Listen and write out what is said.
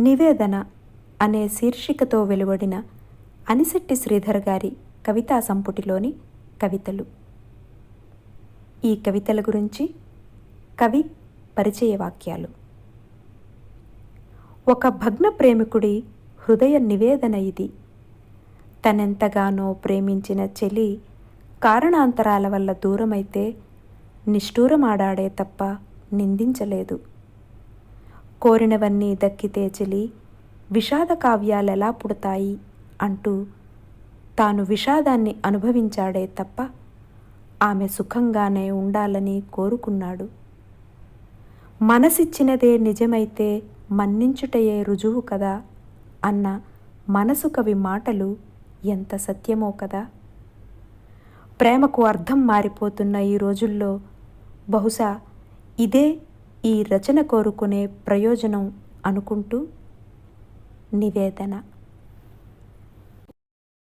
నివేదన అనే శీర్షికతో వెలువడిన అనిశెట్టి శ్రీధర్ గారి కవితా సంపుటిలోని కవితలు. ఈ కవితల గురించి కవి పరిచయ వాక్యాలు. ఒక భగ్న ప్రేమికుడి హృదయ నివేదన ఇది. తనెంతగానో ప్రేమించిన చెలి కారణాంతరాల వల్ల దూరమైతే నిష్ఠూరమాడాడే తప్ప నిందించలేదు. కోరినవన్నీ దక్కితే చెలి విషాద కావ్యాలెలా పుడతాయి? అంటూ తాను విషాదాన్ని అనుభవించాడే తప్ప ఆమె సుఖంగానే ఉండాలని కోరుకున్నాడు. మనసిచ్చినదే నిజమైతే మన్నించుటయే రుజువు కదా? అన్న మనసు కవి మాటలు ఎంత సత్యమో కదా? ప్రేమకు అర్థం మారిపోతున్న ఈ రోజుల్లో బహుశా ఇదే ఈ రచన కోరుకునే ప్రయోజనం అనుకుంటూ నివేదన.